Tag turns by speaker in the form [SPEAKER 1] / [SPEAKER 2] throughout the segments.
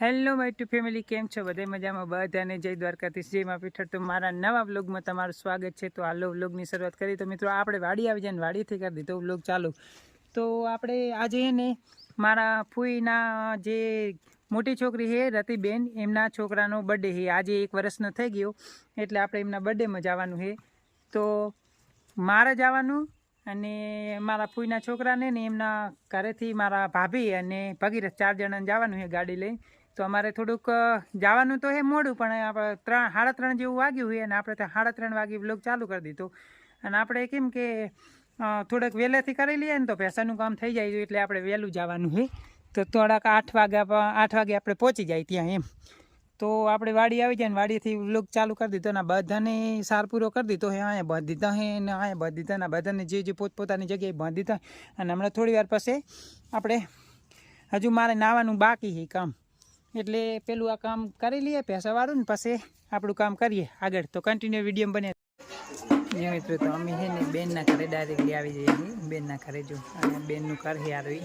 [SPEAKER 1] Hello my two family, કેમ છો? બધે મજામાં? બધાને જય દ્વારકાધીશ. જય મા પીઠળ. તો મારા નવા વ્લોગમાં તમારું સ્વાગત છે. તો હાલો વ્લોગની શરૂઆત કરી તો મિત્રો, આપણે વાડી આવી જાય ને વાડીથી કરી દીધો વ્લોગ ચાલુ. તો આપણે આજે ને મારા ફૂઈના જે મોટી છોકરી છે, રતિબેન, એમના છોકરાનો બર્થડે છે. આજે એક વર્ષનો થઈ ગયો. એટલે આપણે એમના બર્થડેમાં જવાનું છે. તો મારે જવાનું અને મારા ફૂઈના છોકરાને ને એમના ઘરેથી મારા ભાભી અને ભગીરથ ચાર જણાને જવાનું છે ગાડી લઈ તો અમારે થોડુંક જવાનું તો હે મોડું, પણ આપણે ત્રણ, સાડા ત્રણ જેવું વાગ્યું હોય અને આપણે ત્યાં સાડા ત્રણ વાગે વ્લોગ ચાલુ કરી દીધો. અને આપણે કેમ કે થોડુંક વહેલેથી કરી લઈએ ને તો પૈસાનું કામ થઈ જાય એટલે આપણે વહેલું જવાનું છે તો થોડાક આઠ વાગ્યા આઠ વાગે આપણે પહોંચી જાય ત્યાં એમ. તો આપણે વાડી આવી જાય ને વાડીથી વ્લોગ ચાલુ કરી દીધો ને બધાને સાર પૂરો કરી દીધો હે, અહીંયા બાંધી દીધા હે ને અહીંયા બાંધી દીધા ને બધાને જે જે પોતપોતાની જગ્યાએ બાંધી દીધા. અને હમણાં થોડી વાર પછી આપણે હજુ મારે નાવાનું બાકી છે કામ. એટલે પેલું આ કામ કરી લઈએ પૈસાવાળું ને પછી આપણું કામ કરીએ આગળ. તો કન્ટિન્યુ વીડિયો બને. જે મિત્રો, તો અમે છે ને બેનના ઘરે ડાયરેક્ટલી આવી જઈએ બેનના ઘરે જો. અને બેનનું ઘર છે આવી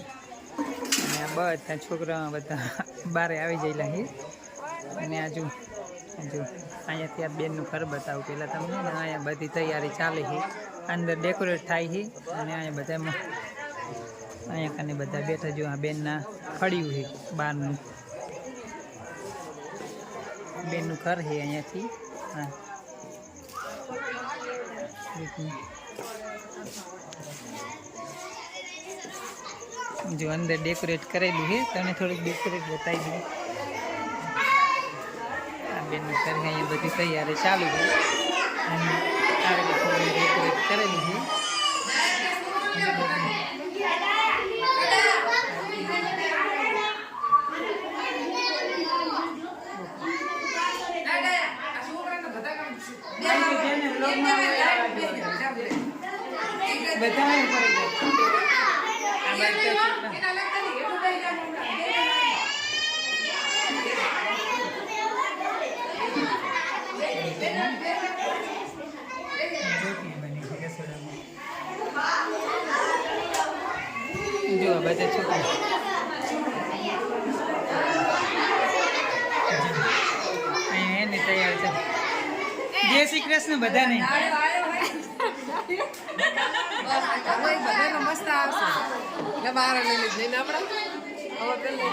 [SPEAKER 1] અને આ બધા છોકરા બધા બારે આવી ગયેલા છે. અને આ જો જો. અહીંયાથી આ બેનનું ઘર બતાવું. પહેલાં તમને અહીંયા બધી તૈયારી ચાલે છે. અંદર ડેકોરેટ થાય છે. અને અહીંયા બધામાં અહીંયા કને બધા બેઠા જો આ બેનના ફળ્યું છે બહારનું બેનનું ઘર છે અહીંયાથી. હા. જો અંદર ડેકોરેટ કરેલું છે તમને થોડુંક ડેકોરેટ બતાવી દઉં. આ બેનનું ઘર અહીંયા બધી તૈયારી ચાલુ છે. આ રીતે ડેકોરેટ કરેલું છે. બધા. છોકરા. રોટલી બની છે રસોડામાં. જો આ બધા છોકરા અહીંયા એને તૈયાર છે શ્રી કૃષ્ણ બધાને.
[SPEAKER 2] બધાનો મસ્ત આવશે. બહાર લઈ લીધી ને આપણે હવે પેલી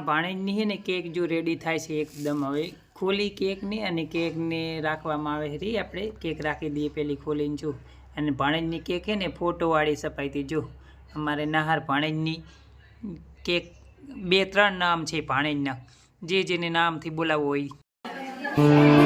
[SPEAKER 2] આ
[SPEAKER 1] ભાણેજની છે ને કેક જો રેડી થાય છે એકદમ. હવે ખોલી કેકને અને કેકને રાખવામાં આવે છે. આપણે કેક રાખી દઈએ પેલી ખોલીને જો. અને ભાણેજની કેક છે ને ફોટોવાળી સપાઈથી જો. અમારે નહાર ભાણેજની કેક બે ત્રણ નામ છે ભાણેજના જે જેને નામથી બોલાવવો હોય.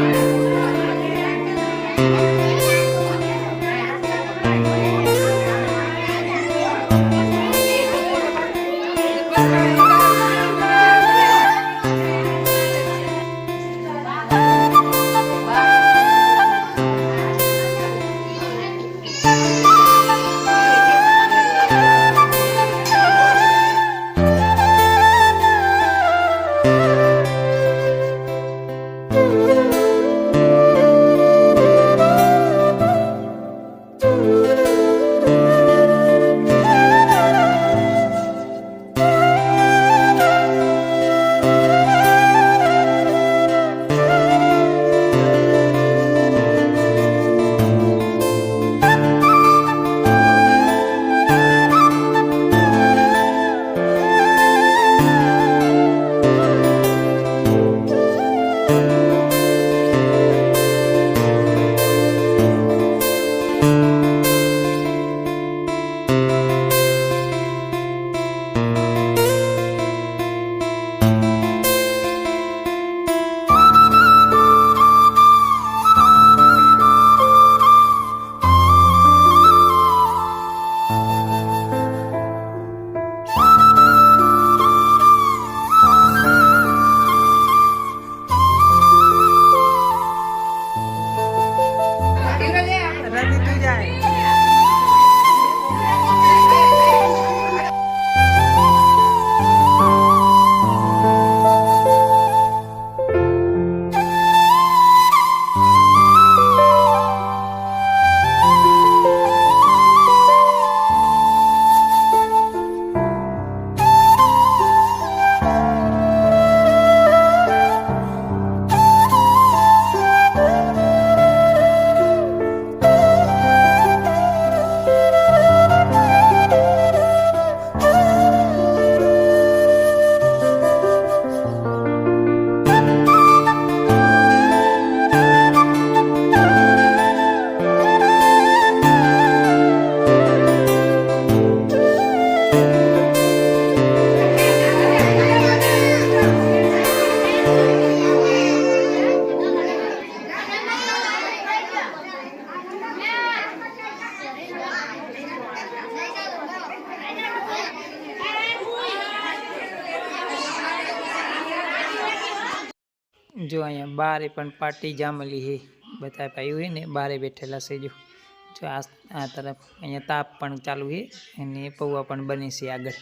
[SPEAKER 1] બારે પણ પાર્ટી જામેલી હે. બધા ભાઈઓ હે ને, બારે બેઠેલા છે જો. આ તરફ અહીંયા તાપ પણ ચાલુ છે અને પૌવા પણ બને છે આગળ.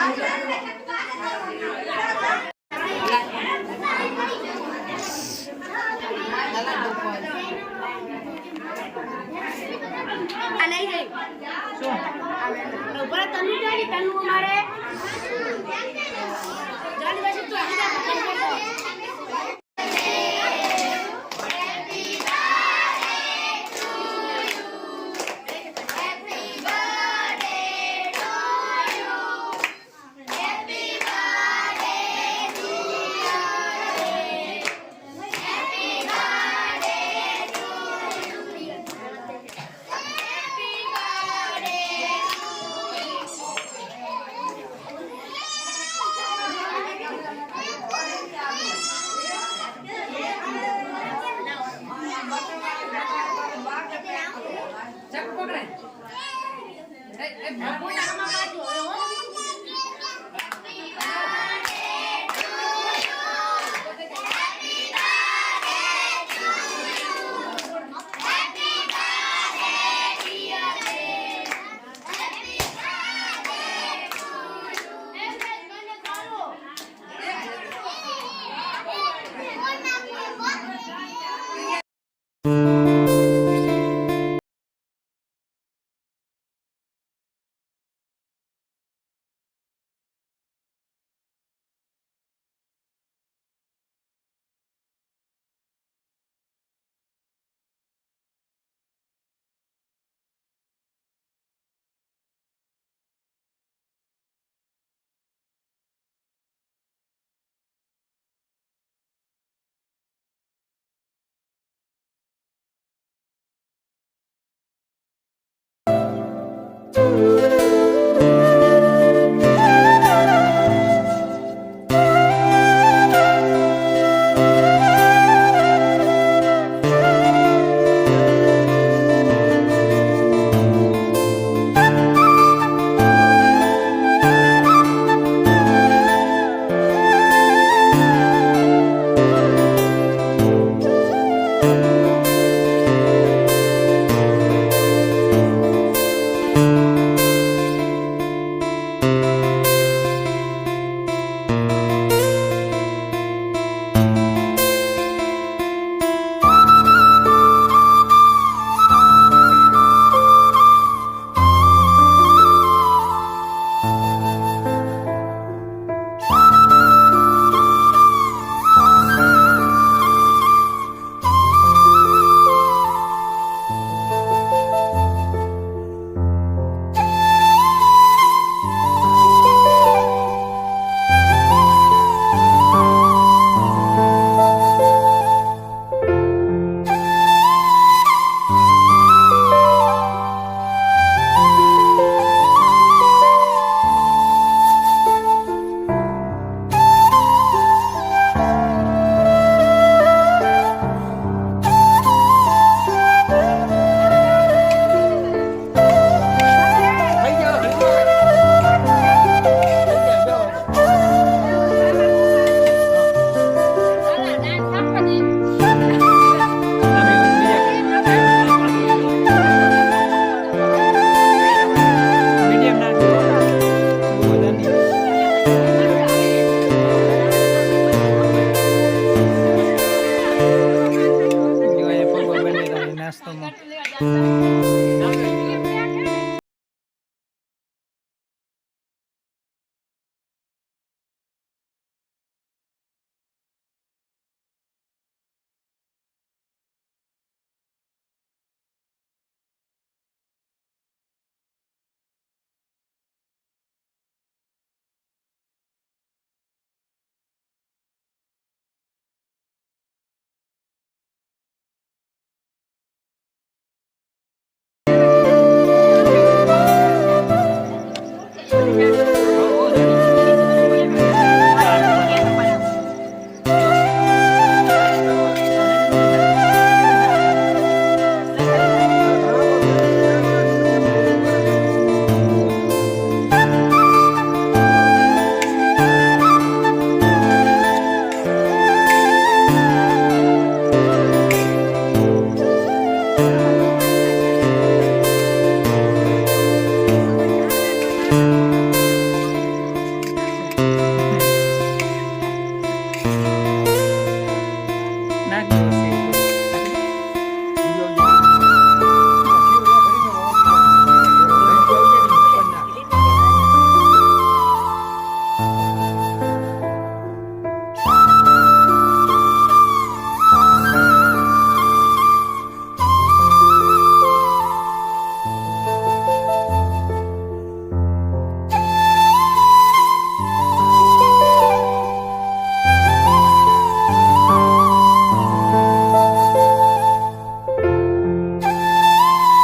[SPEAKER 2] આ